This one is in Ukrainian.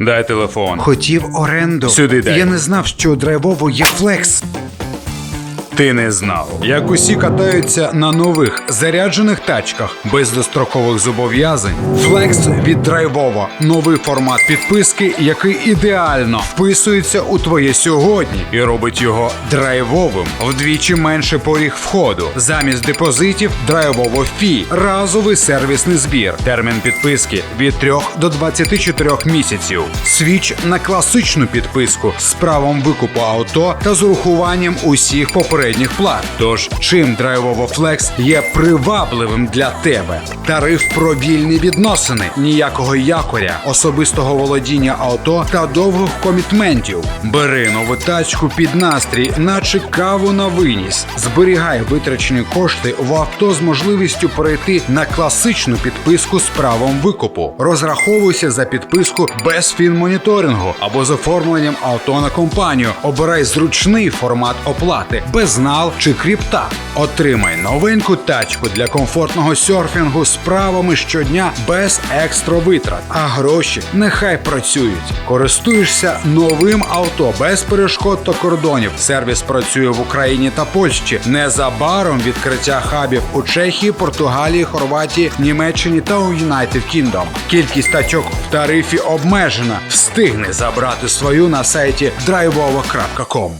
Дай телефон. Хотів оренду. Сюди дай. Я не знав, що у драйвово є флекс. Ти не знав. Як усі катаються на нових заряджених тачках без дострокових зобов'язань. Флекс від драйвово новий формат підписки, який ідеально вписується у твоє сьогодні і робить його драйвовим. Вдвічі менше поріг входу. Замість депозитів драйвово фі. Разовий сервісний збір. Термін підписки від 3 до 24 місяців. Свіч на класичну підписку з правом викупу авто та з урахуванням усіх попередніх плат. Тож, чим драйвово флекс є привабливим для тебе? Тариф про вільні відносини, ніякого якоря, особистого володіння авто та довгих комітментів. Бери нову тачку під настрій, наче каву на виніс. Зберігай витрачені кошти в авто з можливістю перейти на класичну підписку з правом викупу. Розраховуйся за підписку без фінмоніторингу або з оформленням авто на компанію. Обирай зручний формат оплати, безнал чи кріпта. Отримай новеньку тачку для комфортного серфінгу з правами щодня без екстра витрат. А гроші нехай працюють. Користуєшся новим авто без перешкод та кордонів. Сервіс працює в Україні та Польщі. Незабаром відкриття хабів у Чехії, Португалії, Хорватії, Німеччині та у United Kingdom. Кількість тачок в тарифі обмежена. Встигни забрати свою на сайті driveover.com.